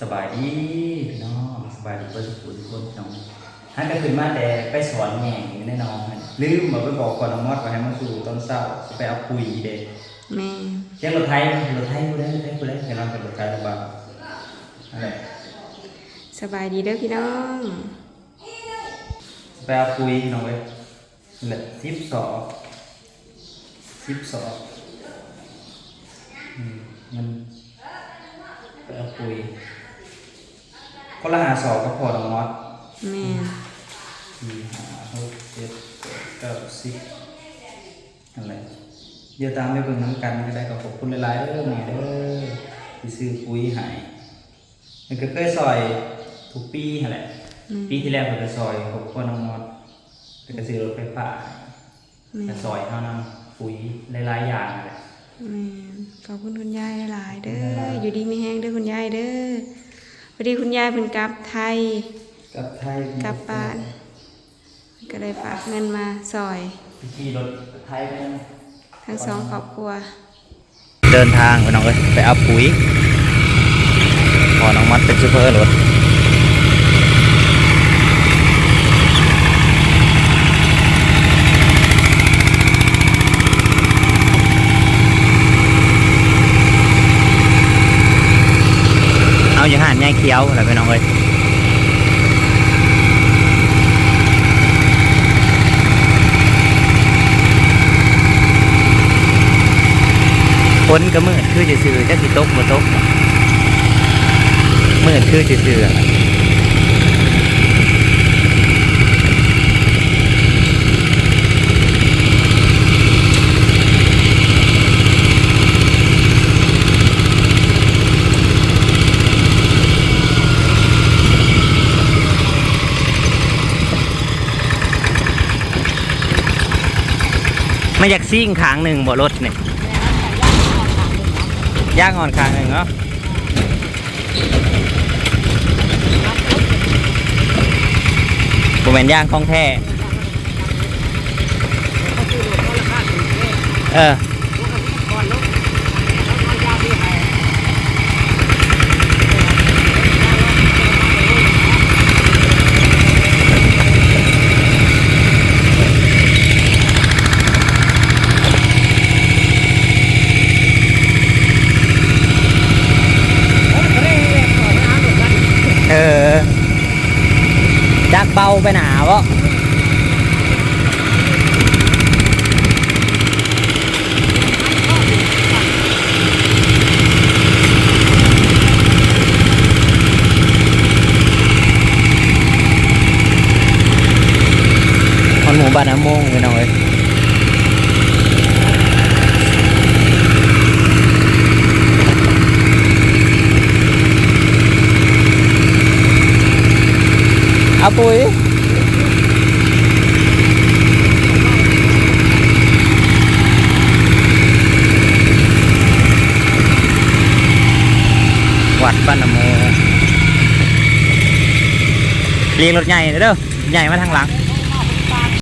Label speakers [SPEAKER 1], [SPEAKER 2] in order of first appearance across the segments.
[SPEAKER 1] สบายดีพี่น้องสบายดีเพื่อนทุกคนทุกคนพี่น้องฮันก็ขึ้นมาแต่ไปสอนแง่งอยู่แน่นอนลืมมาไปบอกก่อนน้องมอดว่าให้มาสู่ตอนเช้าสิไปเอาปุ๋ยเด็ก
[SPEAKER 2] แม่
[SPEAKER 1] เรียกรถไทยรถไทยกูได้รถไทยกูได้เห็นเราเป็นรถไทยหรือเปล่าอะไร
[SPEAKER 2] สบายดีเด้อพี่น้อง
[SPEAKER 1] ไปเอาปุ๋ยพี่น้องเว้ยนั่นแหละสิบสองสิบสองอืมมันไปเอาปุ๋ย คนละหาสองก็พอน้องมอด
[SPEAKER 2] แม่
[SPEAKER 1] สี่ห้าหกเจ็ดแปดเก้าสิบอะไรเดี๋ยวตามไปเบิ่งน้ำกันก็ได้ก็ขอบคุณหลายๆเด้อแม่เด้อที่ซื้อปุ๋ยให้มันก็เคยซอยทุกปีหั่นแหละปีที่แล้วผมก็ซอยครอบครัวน้องมอดแต่ก็ซื้อรถไฟฟ้า
[SPEAKER 2] แม่
[SPEAKER 1] ก็ซอยเท่านั้นปุ๋ยหลายๆอย่างนั่นแหละ
[SPEAKER 2] แม่ขอบคุณคุณยายหลายๆเด้อ อยู่ดีมีแห้งเด้อคุณยายเด้อ พอดีคุณยายเพิ่นกลับไทย
[SPEAKER 1] กับไทย
[SPEAKER 2] กลับบ้าน ก็เลยฝากเงินมาซอย
[SPEAKER 1] พี่ขี่รถไทยไปนะ
[SPEAKER 2] ทั้งสองครอบครัว
[SPEAKER 1] เดินทางไปน้องเอ้ยไปเอาปุ๋ยพอน้องมัดเป็นซูเปอร์รถเอาอย่างหันยาย เขียวอะไรไปน้องเอ้ยฝนก็มืดคือจะซื้อจะสิตกบ่ตกมืดคือจะซื้อ อะมันอยากซิ่งขางหนึ่งบ่รถเนี่ยย่างอ่อนขางหนึ่งเนาะผมเป็นย่างของแท้เอออจักเบาไปหนาวะ คนหมู่บ้านน้ำมงพี่น้องเอ้ย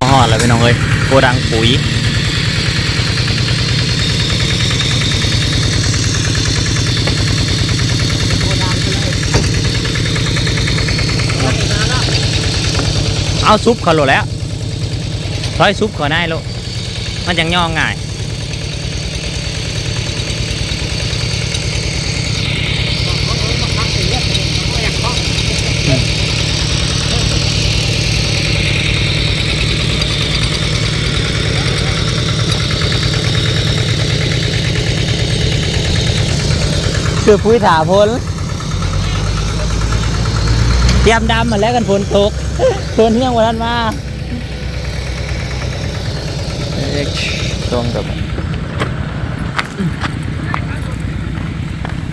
[SPEAKER 1] หอลังหอดแล้วพี่น้องเอ้ยโกดังปุ๋ยเอาซุปเขาโหลดแล้วร้อยซุปเขาได้โลมันยังย่องง่าย คือปุ๋ยถาพลเตรียมดำมาแล้วกันฝนตกฝนยังวันนั้นมาเอ๊ะตรงกับ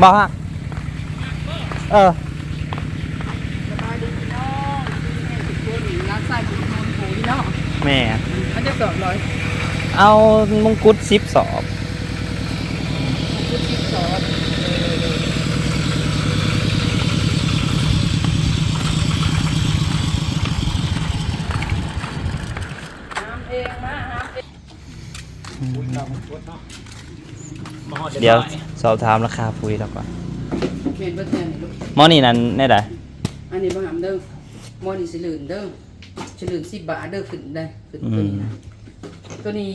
[SPEAKER 1] บอกฮะเออ
[SPEAKER 3] สบายดีพี่น้องคุณร้านไส้คุณนนท์ปุ๋ยเนาะ
[SPEAKER 1] แม่
[SPEAKER 3] มันจะสอบร้อย
[SPEAKER 1] เอามงกุฎสิบสอบ
[SPEAKER 3] ชุดที่สอบน้ำเองมาน้ำเอง
[SPEAKER 1] เดี๋ยวสอบถามราคาปุ๋ยแล้วก่อน
[SPEAKER 3] โอเคมนเบิดแทนนี่ลูก
[SPEAKER 1] หมอนี่นั่นแน่ใด
[SPEAKER 3] อันนี้บ่หามเด้อหมอนี่สิลื่นเด้อสิลื่น10บาทเด้อขึ้นได้ขึ้นตัวนี้นะตัวนี้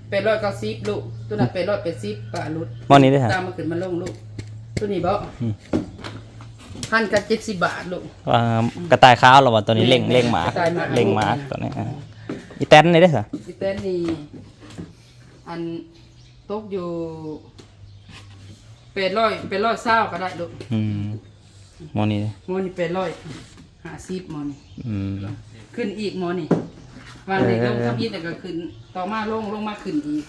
[SPEAKER 3] 890ลูกตัวนั้น880ปลาลุด
[SPEAKER 1] หมอนี่ได้อฮะ
[SPEAKER 3] ตามมาขึ้นมาลงลูก ตัวนี้บ่
[SPEAKER 1] อืม
[SPEAKER 3] พันกับ70บาทลูก
[SPEAKER 1] ว่ากระต่ายขาวเหรอวะตัวนี้เล่งเล่งหมาก
[SPEAKER 3] กระต่ายหมาก
[SPEAKER 1] เล่งหมากตัวนี้อ่าอีแตนนี่ได้อเหรอ
[SPEAKER 3] อีเต้นนี่ อัน ตกอยู่800 800เศร้าก็ได้ลูก
[SPEAKER 1] อืมหมอนี่
[SPEAKER 3] หมอนี่800 50หมอนี่
[SPEAKER 1] อืม
[SPEAKER 3] ขึ้นอีกหมอนี่วันนี้ลงทำอีกแต่ก็ขึ้น ต่อมาลงลงมาขึ้นอีก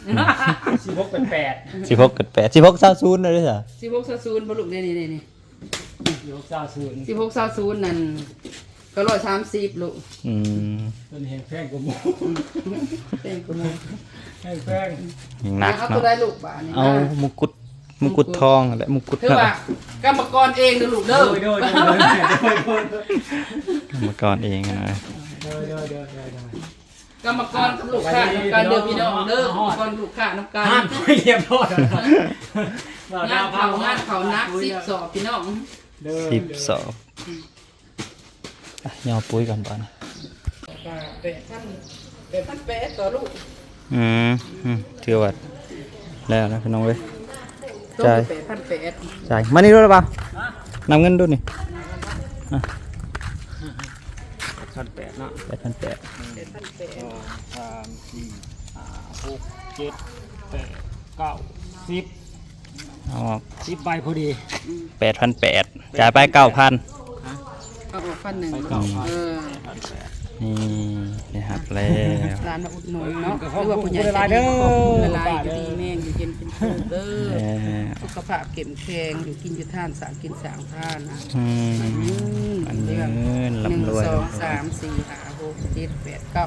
[SPEAKER 4] สิบหกเป็นแปด
[SPEAKER 1] สิบหกเกิดแปดสิบหกเศร้าศูนย์เลยเด้อเหรอ
[SPEAKER 3] สิบหกซาซูนบลุกนี่นี่นี่นี่
[SPEAKER 4] สิบหกเก้าศูนย์
[SPEAKER 3] สิบหกซาซูนนั่น ก็ร้อยสามสิบลูก
[SPEAKER 1] อืม
[SPEAKER 4] ตัวนี้แห้งแพงกว่าหมู
[SPEAKER 3] เป็นกูมอง
[SPEAKER 4] แห้งแพง
[SPEAKER 1] ยังหนัก
[SPEAKER 3] เอาตั
[SPEAKER 1] เนาะ
[SPEAKER 3] วได้ลูกบ้านนี่
[SPEAKER 1] เอา
[SPEAKER 3] นะ
[SPEAKER 1] มุกุดมุกุดทองอะไรมุกุด
[SPEAKER 3] ถือว่ากรรมกรเองเด้อลูก
[SPEAKER 4] โด
[SPEAKER 3] เด้อย
[SPEAKER 4] โดยโดยโดยโดยโดย
[SPEAKER 1] เมื่อก่อนเองนะ
[SPEAKER 4] โดยโดยโดยโดย
[SPEAKER 3] กรรมกรกับลูกค้าน้ำการเด้อพี่น้องเด้อกรรมกรลูกค้าน้ำการ
[SPEAKER 4] ห้ามไม่เรียบร้อย
[SPEAKER 3] งานเขางานเขานักสิบสอบพี่น้อง
[SPEAKER 1] สิบสองอะ ยอปุ้ยก่อนป่ะนะ
[SPEAKER 3] แปดพันแปดพันแปดต่อลูก
[SPEAKER 1] อืมอืมถือว่าแล้วนะพี่น้องเว้ย
[SPEAKER 3] ต้อง
[SPEAKER 1] จ่าย
[SPEAKER 3] แปดพันแปด
[SPEAKER 1] จ่ายมานี่ด้วยหรือเปล่านำเงินดูนี่
[SPEAKER 4] พันแปดเนาะ
[SPEAKER 1] แปดพันแปด
[SPEAKER 3] แปดพันแปด
[SPEAKER 4] สามสี่ห้าหกเจ็ดแปดเก้าสิบ
[SPEAKER 1] เอาออก
[SPEAKER 4] สิบใบพอดี
[SPEAKER 1] แปดพันแปดจ่ายไปเก้าพัน
[SPEAKER 3] เอาออกพันหนึ่ง
[SPEAKER 4] เก้าพัน
[SPEAKER 3] เออ
[SPEAKER 1] นี่นี่หักแล้ว
[SPEAKER 3] ร้านมาอุดหนุนเนาะ
[SPEAKER 4] ก็
[SPEAKER 3] ห
[SPEAKER 4] ขอ
[SPEAKER 3] รื
[SPEAKER 4] บ
[SPEAKER 3] อว่า
[SPEAKER 4] คุ
[SPEAKER 3] ผู้
[SPEAKER 4] ณ
[SPEAKER 3] ใหญ่
[SPEAKER 4] เวลาเด้อ
[SPEAKER 3] เวลาอยู่ดีแม่งอยู่เย็นเป็นสุขเด้
[SPEAKER 1] เอ
[SPEAKER 3] อ
[SPEAKER 1] อ
[SPEAKER 3] สุขภาพเข้มแข็งอยู่กินอยู่ท่านสามกินสามท่านนะ
[SPEAKER 1] อืม
[SPEAKER 3] อืม
[SPEAKER 1] อัน
[SPEAKER 3] เรื่
[SPEAKER 1] นี้
[SPEAKER 3] องหนึ่ง
[SPEAKER 1] ลำรวย
[SPEAKER 3] สองสามสี่ห้าหกเจ็ดแปดเก้า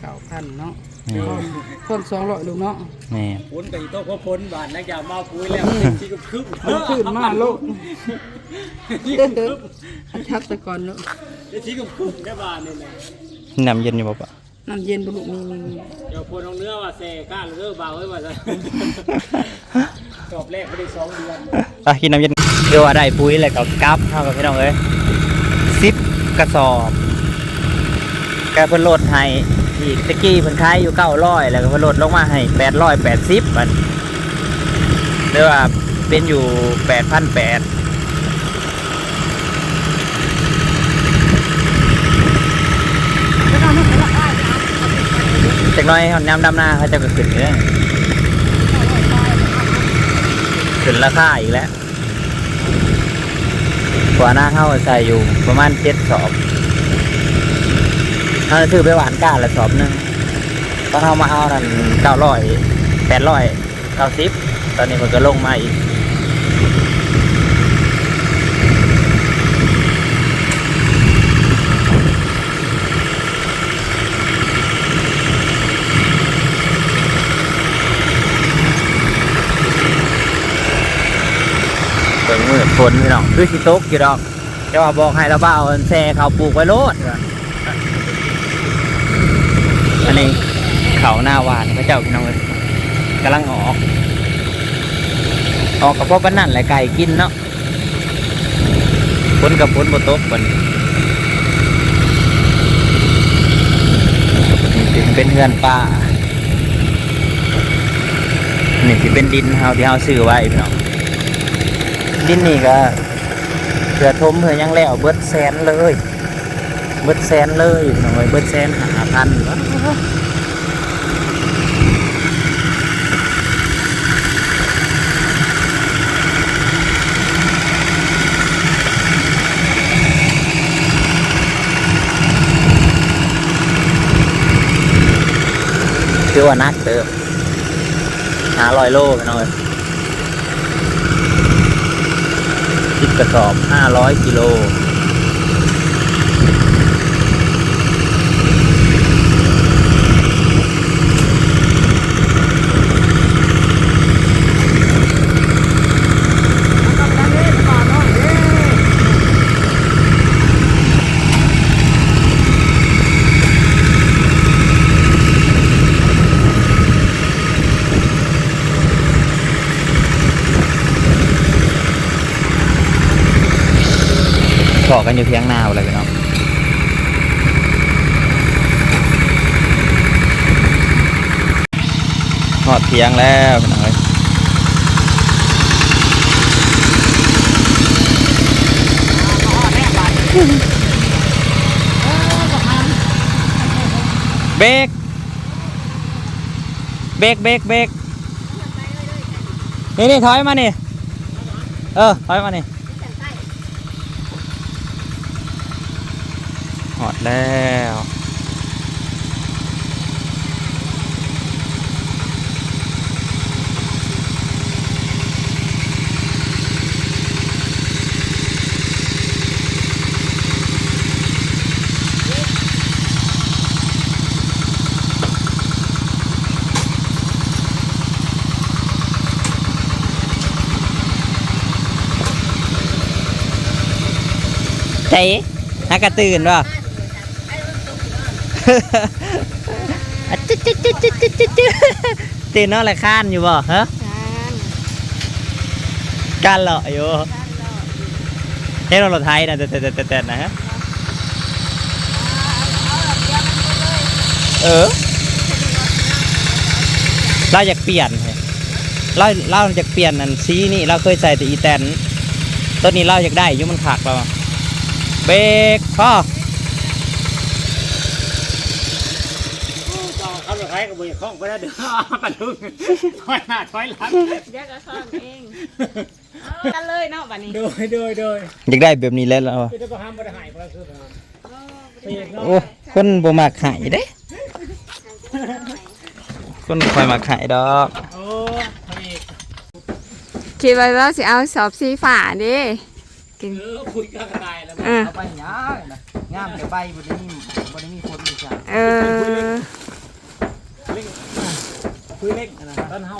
[SPEAKER 3] เก้าพันเนาะ
[SPEAKER 1] นี่
[SPEAKER 3] คนสองร้อยลูกเนาะ
[SPEAKER 1] นี่
[SPEAKER 4] พ้นกับอีโต้ก็พ้นบานนักยามาปุ้ยแล้วที่ก็คึบ
[SPEAKER 3] มันขึ้นมาโลก
[SPEAKER 4] ที่ก็คึบ
[SPEAKER 3] ชักตะกอนเนาะ
[SPEAKER 4] ที่ก็คึบได้บานนี่แหละ
[SPEAKER 1] น้ำเย็นอยู่ป่ะปะ
[SPEAKER 3] น้ำเย็นบุลุมีมีมี
[SPEAKER 4] เดี๋ยวคนเอาเนื้อมาเซก้าหรือเนื้อเบาไว้มาซะจบแรกไม่ได้สองเดือน
[SPEAKER 1] ไปกินน้ำเย็นเดี๋ยวว่าได้ปุ๋ยแล้วก็กลับเท่ากับพี่น้องเอ้ยสิบกระสอบแกเพิ่นโหลดให้ อีกตะกี้เพิ่นขายอยู่เก้าร้อยแล้วก็เพิ่นลดลงมาให้แปดร้อยแปดสิบมันเรียกว่าเป็นอยู่แปดพันแปดจากน้อยเขาน้ำดำหน้าเขาจะก็ขึ้นเรื่องขึ้นราคาอีกแล้วกว่าหน้าเข้าใส่อยู่ประมาณเจ็ดสอบ ถ้าซื้อไปหวานก้าละสอบหนึงตอนเอามาเอานั่นเก้าร้อยแปดร้อยเก้าสิบตอนนี้มันก็ลงมาอีกเปิงมืดฝนพี่น้องคือสิตกอยู่ดอกแต่ว่าบอกให้ระบ้าเอาแซ่เขาปลูกไว้โลด อันนี้เขาหน้าหวานพระเจ้าพี่น้องเอ้ยกำลังออก ออกกับพ่อปานนั่นแหละไก่กินเนาะฝนกับฝนบ่ตกมันนี่สิเป็นเฮือนป่านี่สิเป็นดินเฮาที่เฮาซื้อไว้พี่น้องดินนี่ก็เผื่อทมเผื่อยังแล้วเบิดแสนเลย เบิดแสนเลยหน่อยเบิดแสนหาพันคือว่านักเติมหาลอยโลไปหน่อยสิบกระสอบห้าร้อยกิโล กันอยู่เพียงน้าเลยพี่น้องหอดเพียงแล้วพี่น้องเอ้ยเบรกเบรกเบรกเบรกนี่นี่ถอยมานี่ เออ ถอยมานี่ หอดแล้วใจฮักกระตื่นวะ จึ๊จึ๊จึ๊จึ๊จึ๊จึ๊จึ๊ตื่นนออะไรข้านอยู่บ่ฮะ
[SPEAKER 2] จาน
[SPEAKER 1] การเหรออยู่เฮ้ยรถไทยนะแต่แต่แต่แต่นะฮะเออเราอยากเปลี่ยนเราเราอยากเปลี่ยนอันสีนี่เราเคยใส่แต่อีแตนตัวนี้เราอยากได้อยุ่มันขาดเราเบรกพ่อ
[SPEAKER 4] ก็ขั บรถไถกับบุญคล้องไปแล้วเดี๋ยวปะทุงถอยหน้าถอยหลัง
[SPEAKER 2] เดี๋ยวก็ซ่อนเองกันเลยเนาะบัดนี้
[SPEAKER 4] โดยโดยโดย
[SPEAKER 1] อยากได้แบบนี้แล้วเรา
[SPEAKER 4] คือจะไปห้ามบ่ได้หายเพราะคือเสียเนาะ
[SPEAKER 1] โอ้คนบ่มักหายเด้คนคอยมักหายดอก
[SPEAKER 4] โอ้ย
[SPEAKER 2] คิดไว้ว่าสิเอาสอบสีฝาเดิกิน
[SPEAKER 4] เออคุยกันก็ตายแล้ว
[SPEAKER 2] เออ
[SPEAKER 1] เอาไปหยังนะงามแต่ใบบ่ได้มีบ่ได้มีคนอีกจ้ะ
[SPEAKER 2] เออ
[SPEAKER 4] เล็ก คุยเล็กนะต้นเฮา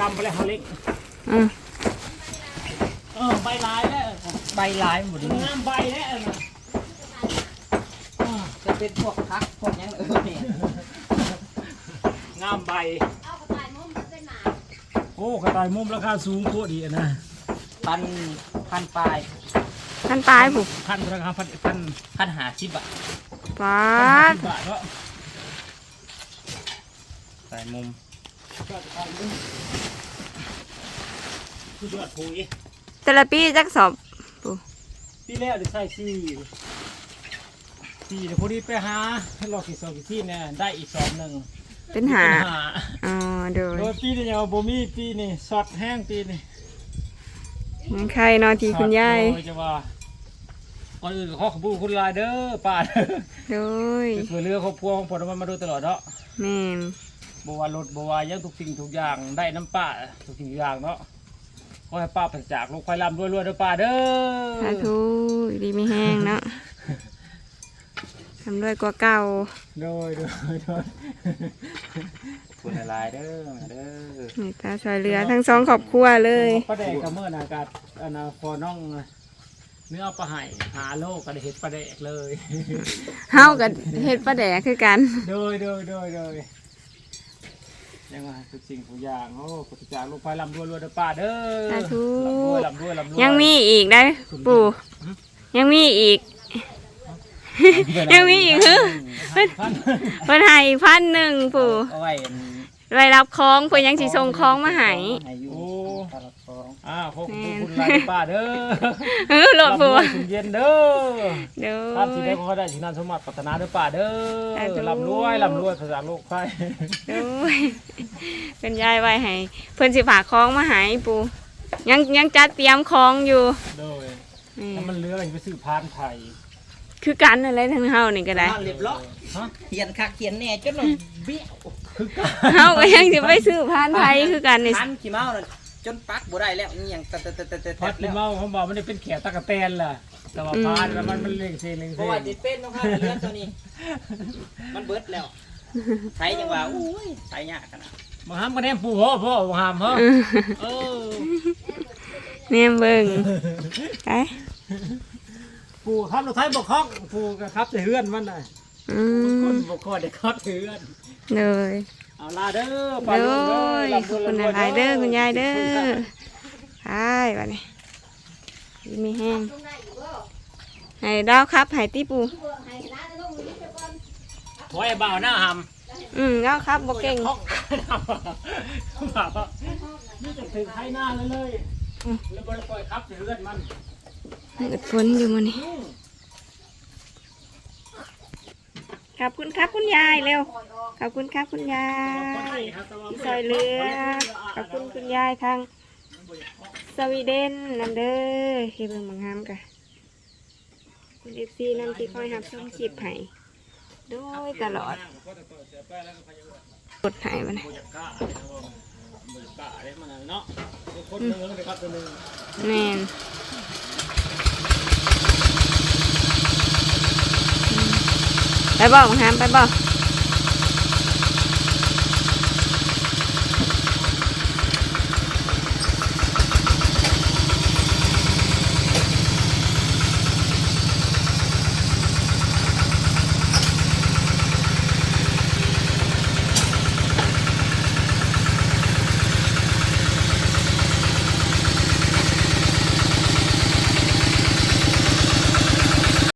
[SPEAKER 4] ดำไปแล้วเฮาเล็ก
[SPEAKER 2] อืม
[SPEAKER 4] เออใบลายแล้ว
[SPEAKER 1] ใบลายบ่ได้มี
[SPEAKER 4] งามใบแล้วนะ
[SPEAKER 1] จะเป็นพวกพักพวกหยังเออนี่
[SPEAKER 4] งามใบโอ้กระต่ายมุมราคาสูงโคตรดีนะ
[SPEAKER 1] พันพันปลาย
[SPEAKER 2] ท่านปลายผูก
[SPEAKER 4] พันราคาพันพัน
[SPEAKER 1] พันหาสิบบาท
[SPEAKER 2] ปลา
[SPEAKER 4] พัน
[SPEAKER 2] ด
[SPEAKER 4] บาทก็
[SPEAKER 1] ปลายมุม
[SPEAKER 4] คือยอดปุ๋ย
[SPEAKER 2] แต่ละปีจักสอบ
[SPEAKER 4] ปีแล้วได้ใส่สี่สี่เดี๋ยวพอดีไปหาใหลอกกี่สองกี่ที่เนี่ยได้อีกสองหนึ่ง
[SPEAKER 2] เป็นหาอ๋อโดย
[SPEAKER 4] โดยปีนี้ยังบ่มีปีนี้สอดแห้งปีนี้
[SPEAKER 2] งั้นใครนอนทีคุณยาย
[SPEAKER 4] จะว่าก่อนอื่นขอขอบคุณคุณลายเด้อป้าเด้อ
[SPEAKER 2] โดย
[SPEAKER 4] ที่ช่วยเหลือครอบครัวของผมมันมาโดยตลอดเนาะ
[SPEAKER 2] แม่
[SPEAKER 4] บัวารถบัวายังทุกสิ่งทุกอย่างได้น้ำป้าทุกสิ่งทุกอย่างเนาะขอให้ป้าปราศจากโรคไข้ลำรวยๆเด้อป้าเด้อ
[SPEAKER 2] สาธุดีไม่แห้งเนาะทำด้วยกว่าเก่า
[SPEAKER 4] โดยโดยโดย
[SPEAKER 1] คุณลายเด้อมาเด้อ
[SPEAKER 2] เมตตาช่วยเหลือทั้งสองครอบครัวเลย
[SPEAKER 4] ป้าแดกกับเมื่อนะกัดอันนะพอน้องเนื้อปลาไห่หาโลกก็ได้เห็ดปลาแดกเลย
[SPEAKER 2] เฮากับเฮ็ดปลาแดกคือกัน
[SPEAKER 4] โดยโดยโดยโดย ยังไงทุกสิ่งทุกอย่างโอ้ปราศจากโรคไข้ลำรวยรวยเด้อป้าเด้อ
[SPEAKER 2] สาธุ
[SPEAKER 4] ลำรวยลำรวยลำรวย
[SPEAKER 2] ยังมีอีกได้ปู่ยังมีอีก ยังมีอีกฮึเพิ่น
[SPEAKER 4] พัน
[SPEAKER 2] เพิ่นให้อีกพันหนึ่งปู่
[SPEAKER 1] เอาไว้อัน
[SPEAKER 2] ไว้รับของเพิ่นยังสิส่งของมาให้
[SPEAKER 1] ให้อยู่
[SPEAKER 4] โอ้
[SPEAKER 1] ตลาดฟ อง
[SPEAKER 4] อ้าวขอบคุณคุณลายป้าเด้อ
[SPEAKER 2] เออโหลดปู่
[SPEAKER 4] ลำรวยสุขเย็นเด้อ
[SPEAKER 2] เด้
[SPEAKER 4] ท่านที่ได้
[SPEAKER 2] อ
[SPEAKER 4] ขอได้สินันสมบัติปรารถนาเด้อป้าเด้
[SPEAKER 2] สาธุ
[SPEAKER 4] อลำรวยลำรวยภาษาโลกไฟ
[SPEAKER 2] เด้อเป็นยายไว้ให้เพิ่นสิฝากของมาให้ปู่ยังยังจัดเตรียมของอยู่
[SPEAKER 4] โดย
[SPEAKER 2] นี่
[SPEAKER 4] ถ้ามันเหลืออะไรไปซื้อพานไทย
[SPEAKER 2] คือกันอะไรทั้งเฮานี่ก็ได้
[SPEAKER 1] เรียบร้อย
[SPEAKER 4] ฮะ
[SPEAKER 1] เขียนคักเขียนแน่จนเราเบี้ยว
[SPEAKER 4] คือกัน
[SPEAKER 2] เฮาก็ยังสิไปซื้อพานไทยคือกันนี่
[SPEAKER 1] พันขี้เมาน่ะจ นปักบ่ได้แล้วนี่ยังตะตะตะตะตะ
[SPEAKER 4] พัด
[SPEAKER 1] แล้
[SPEAKER 4] ที่
[SPEAKER 1] ว
[SPEAKER 4] เมาเขาบอกมันได้เป็นแขกตะกะแตนล่ะ แต่ว่าพานแล้วมันมันเล่งเซเล่ง
[SPEAKER 1] เพ
[SPEAKER 4] เซ
[SPEAKER 1] ราะว่าจิเป็นต้องห้ามเลือดตัวนี้ มันเบิดแล้วไทยยังว่าอุ้ยไทยยากขนาด
[SPEAKER 4] บางหามก็แนมปูพ่อพ่อบางหามเหรอ
[SPEAKER 2] เออ
[SPEAKER 4] เออ
[SPEAKER 2] เนี่ยเบิ่งไป
[SPEAKER 4] ปูครับเราไทยบกคล้องปูกระครับจะเฮือนมันน่ะ
[SPEAKER 2] อื
[SPEAKER 4] ค
[SPEAKER 2] ม
[SPEAKER 4] นบกคอเด็กครับจะเฮือน
[SPEAKER 2] เลย
[SPEAKER 4] เอาลาเด้อปลา
[SPEAKER 2] เด้
[SPEAKER 4] ลุงเด้
[SPEAKER 2] อ
[SPEAKER 4] อ
[SPEAKER 2] ขอบคุณหลายๆเด้อคุณยายเด้อไปบัดนี้ดีไม่แห้งให้ดาวครับให้ติปู
[SPEAKER 4] ถอยบ่าวหน้าห
[SPEAKER 2] อืมดาวครับบ่ำเก่ง
[SPEAKER 4] ท้องบ่าวนี่จะถึงให้หน้าเลยเลยแล้วบริปล่อยครับเลือดมัน
[SPEAKER 2] เกิดฝนอยู่มื้อนี้ ขอบคุณครับคุณยายเร็ว ขอบคุณครับคุณยายที่ซอยเรือ ขอบคุณคุณยายทางสวีเดนนำเด้อเฮ็ดเบิ่งบังงามกะคุณ FC นำที่คอยรับชมคลิปให้โดยตลอดกดให้มัน
[SPEAKER 4] บริกล้าบริกล้าอะไรมันเนาะคนหนึ่งเลยครับตัวหนึ่ง
[SPEAKER 2] แม่น ไปบอกบังงามไปบ่